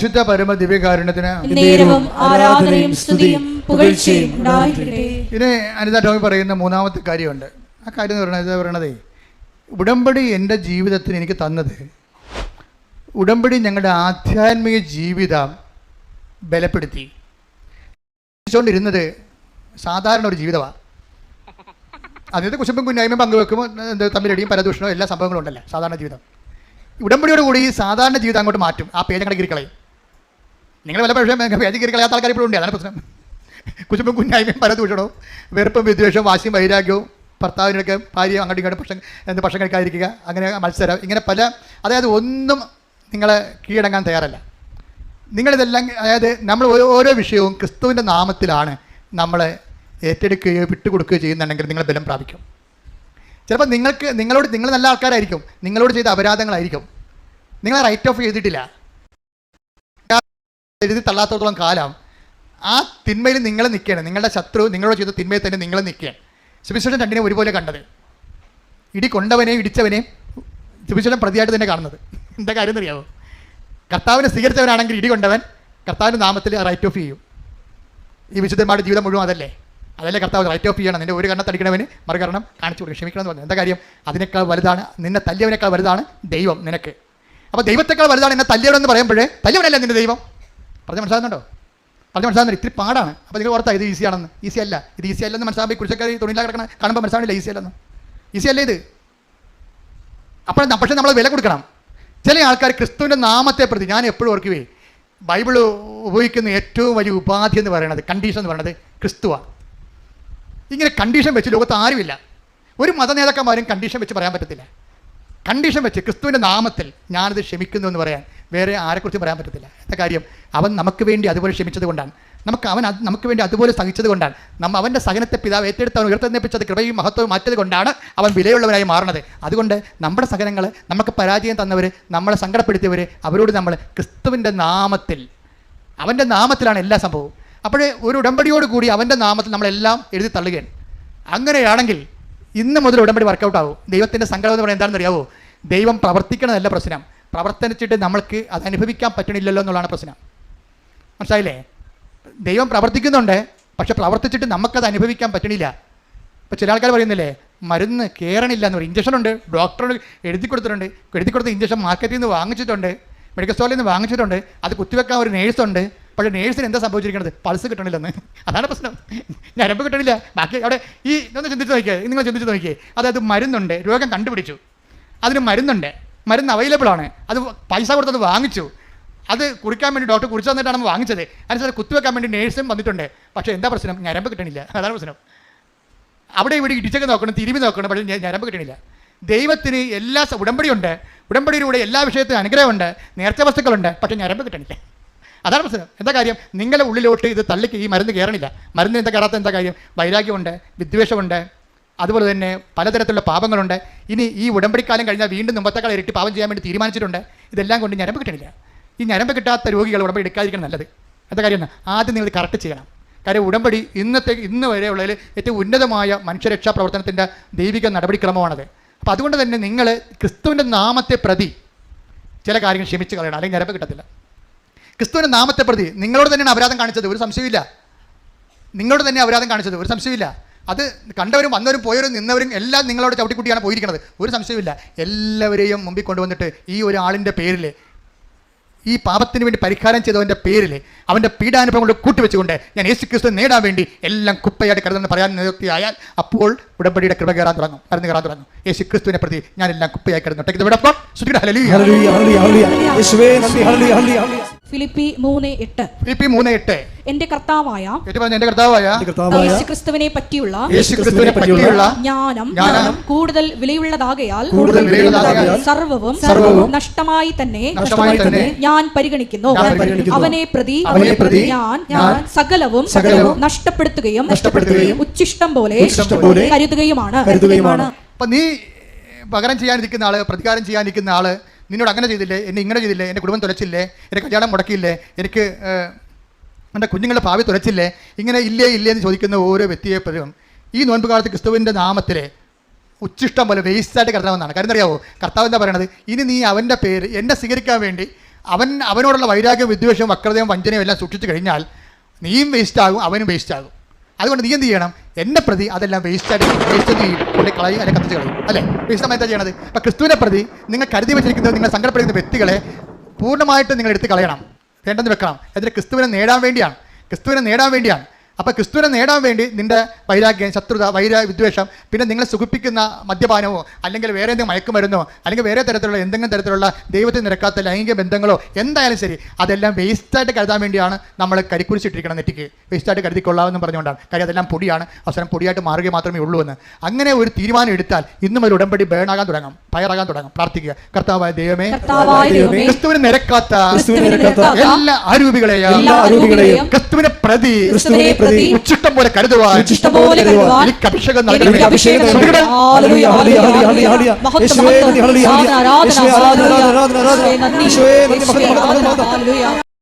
പരിശുദ്ധ പരമ ദിവ്യകാരുണ്യത്തിന് ഇനി ആരാധനയും സ്തുതിയും പുകഴ്ചയും ഇതിന് അനിത ടോമി പറയുന്ന മൂന്നാമത്തെ കാര്യമുണ്ട്. ആ കാര്യം എന്ന് പറയുന്നത് പറയണതേ? ഉടമ്പടി എന്റെ ജീവിതത്തിന് എനിക്ക് തന്നത് ഉടമ്പടി ഞങ്ങളുടെ ആധ്യാത്മിക ജീവിതം ബലപ്പെടുത്തി. ിരുന്നത് സാധാരണ ഒരു ജീവിതമാണ്. അതിനകത്ത് കുശുമ്പും കുഞ്ഞായ്മയും പങ്കുവെക്കും എന്ത് തമ്മിലടിയും പരദൂഷണവും എല്ലാ സംഭവങ്ങളും ഉണ്ടല്ലോ? സാധാരണ ജീവിതം. ഉടമ്പടിയോടുകൂടി ഈ സാധാരണ ജീവിതം അങ്ങോട്ട് മാറ്റും. ആ പേജ് അങ്ങോട്ട് കീറിക്കളയും. നിങ്ങൾ വല്ല പക്ഷേ പേജ് കയറി കളയാത്ത ആൾക്കാർ ഇപ്പോഴും ഉണ്ട്. അതാണ് പ്രശ്നം. കുശുമ്പും കുഞ്ഞായ്മയും പല പരദൂഷണവും വെറുപ്പും വിദ്വേഷവും വാശിയും വൈരാഗ്യവും ഭർത്താവിനൊക്കെ ഭാര്യ അങ്ങോട്ടും ഇങ്ങോട്ടും പക്ഷം എന്ത് പക്ഷം കഴിക്കാതിരിക്കുക അങ്ങനെ മത്സരം ഇങ്ങനെ പല അതായത് ഒന്നും നിങ്ങൾ കീഴടങ്ങാൻ തയ്യാറല്ല. നിങ്ങളിതെല്ലാം അതായത് നമ്മൾ ഓരോ വിഷയവും ക്രിസ്തുവിന്റെ നാമത്തിലാണ് നമ്മൾ ഏറ്റെടുക്കുകയോ വിട്ടുകൊടുക്കുകയോ ചെയ്യുന്നുണ്ടെങ്കിൽ നിങ്ങൾ ബലം പ്രാപിക്കും. ചിലപ്പോൾ നിങ്ങൾക്ക് നിങ്ങളോട് നിങ്ങൾ നല്ല ആൾക്കാരായിരിക്കും. നിങ്ങളോട് ചെയ്ത അപരാധങ്ങളായിരിക്കും. നിങ്ങളെ റൈറ്റ് ഓഫ് ചെയ്തിട്ടില്ല. എഴുതി തള്ളാത്തോളം കാലം ആ തിന്മയിൽ നിങ്ങൾ നിൽക്കുകയാണ്. നിങ്ങളുടെ ശത്രു നിങ്ങളോട് ചെയ്ത തിന്മയിൽ തന്നെ നിങ്ങൾ നിൽക്കുകയാണ്. സുവിശേഷം രണ്ടിനെ ഒരുപോലെ കണ്ടത്. ഇടി കൊണ്ടവനെയും ഇടിച്ചവനെയും സുവിശേഷം പ്രതിയായിട്ട് തന്നെ കാണുന്നത്. എന്താ കാര്യം എന്നറിയാമോ കർത്താവിനെ സ്വീകരിച്ചവനാണെങ്കിൽ ഇടി കൊണ്ടവൻ കർത്താവിന്റെ നാമത്തിൽ റൈറ്റ് ഓഫ് ചെയ്യും. ഈ വിശുദ്ധന്മാരുടെ ജീവിതം മുഴുവൻ അതല്ലേ? അതല്ലേ കർത്താവ് റൈറ്റ് ഓഫ് ചെയ്യണം. നിന്റെ ഒരു കണ്ണത്തടിക്കണവന് മറുകരണം കാണിച്ചു കൊടുക്കും. ക്ഷമിക്കണം എന്ന് പറഞ്ഞു. എന്താ കാര്യം? അതിനേക്കാൾ വലുതാണ് നിന്നെ തല്ലിയവനേക്കാൾ വലുതാണ് ദൈവം നിനക്ക്. അപ്പോൾ ദൈവത്തേക്കാൾ വലുതാണ് എന്നെ തല്ലിയവനെന്ന് പറയുമ്പോഴേ തല്ലിയവനല്ല നിന്റെ ദൈവം? പറഞ്ഞ് മനസ്സിലാകുന്നുണ്ടോ പറഞ്ഞ് മനസ്സിലാകുന്നില്ല ഇത്തിരി പാടാണ്. അപ്പോൾ നിങ്ങൾ ഓർത്താ ഇത് ഈസി ആണെന്ന്. ഈസി അല്ല. ഇത് ഈസി അല്ലെന്ന് മനസ്സിലാകുമ്പോൾ കുറിച്ചൊക്കെ തുണിയിലാ കിടക്കണ കാണുമ്പോൾ മനസ്സിലാവില്ല ഈസി അല്ലെന്ന്. ഈസി അല്ലേ ഇത്? അപ്പോൾ പക്ഷേ നമ്മൾ വില കൊടുക്കണം. ചില ആൾക്കാർ ക്രിസ്തുവിന്റെ നാമത്തെ പ്രതി ഞാൻ എപ്പോഴും ഓർക്കുവേ ബൈബിൾ ഉപയോഗിക്കുന്ന ഏറ്റവും വലിയ ഉപാധി എന്ന് പറയുന്നത് കണ്ടീഷൻ എന്ന് പറയുന്നത് ക്രിസ്തുവാണ് ഇങ്ങനെ കണ്ടീഷൻ വെച്ച് ലോകത്ത് ആരുമില്ല. ഒരു മത നേതാക്കന്മാരും കണ്ടീഷൻ വെച്ച് പറയാൻ പറ്റത്തില്ല. കണ്ടീഷൻ വെച്ച് ക്രിസ്തുവിന്റെ നാമത്തിൽ ഞാനത് ക്ഷമിക്കുന്നു എന്ന് പറയാൻ വേറെ ആരെക്കുറിച്ചും പറയാൻ പറ്റത്തില്ല. എന്താ കാര്യം? അവൻ നമുക്ക് വേണ്ടി അതുപോലെ ക്ഷമിച്ചത് കൊണ്ടാണ്. നമുക്ക് അവൻ നമുക്ക് വേണ്ടി അതുപോലെ സഹിച്ചത് കൊണ്ടാണ്. നമ്മ അവന്റെ സഹനത്തെ പിതാവ് ഏറ്റെടുത്ത് അവൻ ഉയർത്തെന്നിപ്പിച്ചത് കൃപയും മഹത്വവും മാറ്റത് കൊണ്ടാണ് അവൻ വിലയുള്ളവരായി മാറുന്നത് അതുകൊണ്ട് നമ്മുടെ സഹനങ്ങൾ നമുക്ക് പരാജയം തന്നവർ നമ്മളെ സങ്കടപ്പെടുത്തിയവർ അവരോട് നമ്മൾ ക്രിസ്തുവിന്റെ നാമത്തിൽ അവന്റെ നാമത്തിലാണ് എല്ലാ സംഭവവും. അപ്പോൾ ഒരു ഉടമ്പടിയോട് കൂടി അവന്റെ നാമത്തിൽ നമ്മളെല്ലാം എഴുതി തള്ളുകയാണ്. അങ്ങനെയാണെങ്കിൽ ഇന്ന് മുതൽ ഉടമ്പടി വർക്കൗട്ട് ആവും. ദൈവത്തിന്റെ സങ്കടം എന്ന് പറയുന്നത് എന്താണെന്ന് അറിയാവോ ദൈവം പ്രവർത്തിക്കണതല്ല പ്രശ്നം. പ്രവർത്തനിച്ചിട്ട് നമ്മൾക്ക് അത് അനുഭവിക്കാൻ പറ്റണില്ലല്ലോ എന്നുള്ളതാണ് പ്രശ്നം. മനസ്സിലായില്ലേ? ദൈവം പ്രവർത്തിക്കുന്നുണ്ട് പക്ഷെ പ്രവർത്തിച്ചിട്ട് നമുക്കത് അനുഭവിക്കാൻ പറ്റണില്ല. ഇപ്പോൾ ചില ആൾക്കാർ പറയുന്നില്ലേ മരുന്ന് കയറണില്ല എന്ന് പറയും. ഇഞ്ചക്ഷൻ ഉണ്ട് ഡോക്ടർ എഴുതി കൊടുത്തിട്ടുണ്ട്. എഴുതി കൊടുത്ത ഇഞ്ചക്ഷൻ മാർക്കറ്റിൽ നിന്ന് വാങ്ങിച്ചിട്ടുണ്ട് മെഡിക്കൽ സ്റ്റോറിൽ നിന്ന് വാങ്ങിച്ചിട്ടുണ്ട്. അത് കുത്തിവെക്കാൻ ഒരു നേഴ്സുണ്ട് പക്ഷേ നേഴ്സിന് എന്താ സംഭവിച്ചിരിക്കുന്നത് പൾസ് കിട്ടണില്ലെന്ന്. അതാണ് പ്രശ്നം. ഞരമ്പ് കിട്ടണില്ല. ബാക്കി അവിടെ ഈ ഒന്ന് ചിന്തിച്ച് നോക്കിയേ നിങ്ങൾ ചിന്തിച്ച് നോക്കിയേ. അതായത് മരുന്നുണ്ട് രോഗം കണ്ടുപിടിച്ചു. അതിന് മരുന്നുണ്ട്. മരുന്ന് അവൈലബിൾ ആണ്. അത് പൈസ കൊടുത്തത് വാങ്ങിച്ചു. അത് കുറിക്കാൻ വേണ്ടി ഡോക്ടർ കുറിച്ച് തന്നിട്ടാണ് നമ്മൾ വാങ്ങിച്ചത്. അതിനനുസരിച്ച് കുത്തിവെക്കാൻ വേണ്ടി നേഴ്സും വന്നിട്ടുണ്ട്. പക്ഷേ എന്താ പ്രശ്നം? ഞരമ്പ് കിട്ടണില്ല. അതാണ് പ്രശ്നം. അവിടെ ഇവിടെ ഇടിച്ചൊക്കെ നോക്കണം തിരുമ്പി നോക്കണം പക്ഷേ ഞരമ്പ് കിട്ടണില്ല. ദൈവത്തിന് എല്ലാ ഉടമ്പടിയുണ്ട്. ഉടമ്പടിയിലൂടെ എല്ലാ വിഷയത്തിലും അനുഗ്രഹമുണ്ട്. നേർച്ച വസ്തുക്കളുണ്ട്. പക്ഷേ ഞരമ്പ് കിട്ടണില്ല. അതാണ് പ്രശ്നം. എന്താ കാര്യം? നിങ്ങളുടെ ഉള്ളിലോട്ട് ഇത് തള്ളിക്ക് ഈ മരുന്ന് കയറണില്ല. മരുന്ന് എന്താ കയറാത്ത എന്താ കാര്യം? വൈരാഗ്യമുണ്ട് വിദ്വേഷമുണ്ട്. അതുപോലെ തന്നെ പലതരത്തിലുള്ള പാപങ്ങളുണ്ട്. ഇനി ഈ ഉടമ്പടിക്കാലം കഴിഞ്ഞാൽ വീണ്ടും മുമ്പത്തേക്കാൾ ഇരട്ടി പാപം ചെയ്യാൻ വേണ്ടി തീരുമാനിച്ചിട്ടുണ്ട്. ഇതെല്ലാം കൊണ്ട് ഞരമ്പ് കിട്ടണില്ല. ഈ ഞരമ്പ് കിട്ടാത്ത രോഗികൾ ഉടമ്പടി എടുക്കാതിരിക്കണം നല്ലത്. എന്താ കാര്യം? ആദ്യം നിങ്ങൾ കറക്റ്റ് ചെയ്യണം. കാര്യം ഉടമ്പടി ഇന്നത്തെ ഇന്ന് വരെയുള്ളതിൽ ഏറ്റവും ഉന്നതമായ മനുഷ്യരക്ഷാ പ്രവർത്തനത്തിന്റെ ദൈവിക നടപടിക്രമമാണത്. അപ്പോൾ അതുകൊണ്ട് തന്നെ നിങ്ങൾ ക്രിസ്തുവിന്റെ നാമത്തെ പ്രതി ചില കാര്യങ്ങൾ ക്ഷമിച്ച് കളയണം. അല്ലെങ്കിൽ ഞരമ്പ് കിട്ടത്തില്ല. ക്രിസ്തുവിന്റെ നാമത്തെ പ്രതി നിങ്ങളോട് തന്നെയാണ് അപരാധം കാണിച്ചത്. ഒരു സംശയമില്ല നിങ്ങളോട് തന്നെ അപരാധം കാണിച്ചത്. ഒരു സംശയമില്ല അത് കണ്ടവരും വന്നവരും പോയവരും നിന്നവരും എല്ലാം നിങ്ങളോട് ചവിട്ടിക്കുട്ടിയാണ് പോയിരിക്കുന്നത്. ഒരു സംശയമില്ല എല്ലാവരെയും മുമ്പിൽ കൊണ്ടുവന്നിട്ട് ഈ ഒരാളിന്റെ പേരിൽ ഈ പാപത്തിന് വേണ്ടി പരിഹാരം ചെയ്തവന്റെ പേരിൽ അവന്റെ പീഡാനുഭവം കൊണ്ട് കൂട്ടിവെച്ചുകൊണ്ട് ഞാൻ യേശു ക്രിസ്തു നേടാൻ വേണ്ടി എല്ലാം കുപ്പയായിട്ട് കരുതെന്ന് പറയാൻ നിവൃത്തിയായാൽ അപ്പോൾ ഉടമ്പടിയുടെ കൃപ കയറാൻ തുടങ്ങും മരുന്ന് കയറാൻ തുടങ്ങും. യേശു ക്രിസ്തുവിനെ പ്രതി ഞാൻ എല്ലാം കുപ്പയായി കിടന്നു ഫിലിപ്പി മൂന്ന് എട്ട് ഫിലിപ്പി മൂന്ന് എട്ട് എന്റെ കർത്താവായ എന്റെ കർത്താവായ യേശുക്രിസ്തുവിനെ പറ്റിയുള്ള യേശുക്രിസ്തുവിനെ പറ്റിയുള്ള ജ്ഞാനം ജ്ഞാനം കൂടുതൽ വിലയുള്ളതാകയാൽ കൂടുതൽ വിലയുള്ളതാകയാൽ സർവവും സർവവും നഷ്ടമായി തന്നെ നഷ്ടമായി തന്നെ ഞാൻ പരിഗണിക്കുന്നു ഞാൻ പരിഗണിക്കുന്നു. അവനെ പ്രതി അവനെ പ്രതി ഞാൻ ഞാൻ സകലവും സകലവും നഷ്ടപ്പെടുത്തുകയും നഷ്ടപ്പെടുത്തുകയും ഉച്ചിഷ്ടം പോലെ പോലെ കരുതുകയുമാണ് കരുതുകയുമാണ്. അപ്പൊ നീ പകരം ചെയ്യാനിരിക്കുന്ന ആൾ പ്രതികാരം ചെയ്യാനിരിക്കുന്ന ആൾ നിന്നോട് അങ്ങനെ ചെയ്തില്ലേ? എന്നെ ഇങ്ങനെ ചെയ്തില്ലേ? എന്റെ കുടുംബം തുലച്ചില്ലേ? എന്റെ കല്യാണം മുടക്കിയില്ലേ? എനിക്ക് എന്റെ കുഞ്ഞുങ്ങളുടെ ഭാവി തുലച്ചില്ലേ? ഇങ്ങനെ ഇല്ലേ ഇല്ലേ എന്ന് ചോദിക്കുന്ന ഓരോ വ്യക്തിയെപ്പോഴും ഈ നോൻപ് കാലത്ത് ക്രിസ്തുവിന്റെ നാമത്തിൽ ഉച്ചിഷ്ടം പോലെ വേസ്റ്റായിട്ട് കിടത്തണമെന്നാണ് കാര്യം അറിയാവോ കർത്താവ് എന്താ പറയണത്? ഇനി നീ അവന്റെ പേര് എന്നെ സ്വീകരിക്കാൻ വേണ്ടി അവൻ അവനോടുള്ള വൈരാഗ്യം വിദ്വേഷവും വക്രതയും വഞ്ചനയും എല്ലാം സൂക്ഷിച്ചു കഴിഞ്ഞാൽ നീയും വേസ്റ്റാകും അവനും വേസ്റ്റ് ആകും അതുകൊണ്ട് നീ എന്ത് ചെയ്യണം? എന്നെ പ്രതി അതെല്ലാം വേസ്റ്റ് ആയിട്ട് വേസ്റ്റ് ചെയ്യും കൊണ്ട് കളയും അതിനെ കത്തിച്ച് കളയും. അല്ലേ? വേസ്റ്റ് നമ്മൾ എന്താ ചെയ്യണത്? അപ്പം ക്രിസ്തുവിനെ പ്രതി നിങ്ങൾ കരുതി വെച്ചിരിക്കുന്നത് നിങ്ങൾ സങ്കടപ്പെടുന്ന വ്യക്തികളെ പൂർണമായിട്ട് നിങ്ങൾ എടുത്ത് കളയണം. വേണ്ടെന്ന് വെക്കണം. എന്നിട്ട് ക്രിസ്തുവിനെ നേടാൻ വേണ്ടിയാണ്. ക്രിസ്തുവിനെ നേടാൻ വേണ്ടിയാണ്. അപ്പോൾ ക്രിസ്തുവിനെ നേടാൻ വേണ്ടി നിന്റെ വൈരാഗ്യം ശത്രുത വൈര വിദ്വേഷം പിന്നെ നിങ്ങളെ സുഖിപ്പിക്കുന്ന മദ്യപാനമോ അല്ലെങ്കിൽ വേറെ എന്തെങ്കിലും മയക്കുമരുന്നോ അല്ലെങ്കിൽ വേറെ തരത്തിലുള്ള എന്തെങ്കിലും തരത്തിലുള്ള ദൈവത്തിൽ നിരക്കാത്ത ലൈംഗിക ബന്ധങ്ങളോ എന്തായാലും ശരി അതെല്ലാം വേസ്റ്റായിട്ട് കരുതാൻ വേണ്ടിയാണ് നമ്മൾ കരിക്കുരിച്ചിട്ടിരിക്കണം നെറ്റിക്ക്. വേസ്റ്റായിട്ട് കരുതിക്കൊള്ളാമെന്ന് പറഞ്ഞുകൊണ്ടാണ്. കാര്യം അതെല്ലാം പൊടിയാണ്. അവസരം പൊടിയായിട്ട് മാറുക മാത്രമേ ഉള്ളൂ എന്ന്. അങ്ങനെ ഒരു തീരുമാനം എടുത്താൽ ഇന്നും ഒരു ഉടമ്പടി ബേണാകാൻ തുടങ്ങാം. പയറാകാൻ തുടങ്ങാം. പ്രാർത്ഥിക്കുക. കർത്താവായ ദൈവമേ ക്രിസ്തുവിന് നിരക്കാത്ത എല്ലാ ആരൂപികളെയും അരൂപികളെയും ക്രിസ്തുവിനെ പ്രതി പ്രതി ഉച്ചിഷ്ടം പോലെ കരുതുവാൻ ഉച്ചിഷ്ടം പോലെ കരുതുവാൻ എനിക്ക് അഭിഷേകം നൽകണമേ. അഭിഷേകം നൽകണമേ. Hallelujah, hallelujah, hallelujah, hallelujah. മഹത്വം, ആരാധന, ആരാധന, ആരാധന, ആരാധന. യേശുവേ നന്ദി. മഹത്വം. ഹല്ലേലൂയ.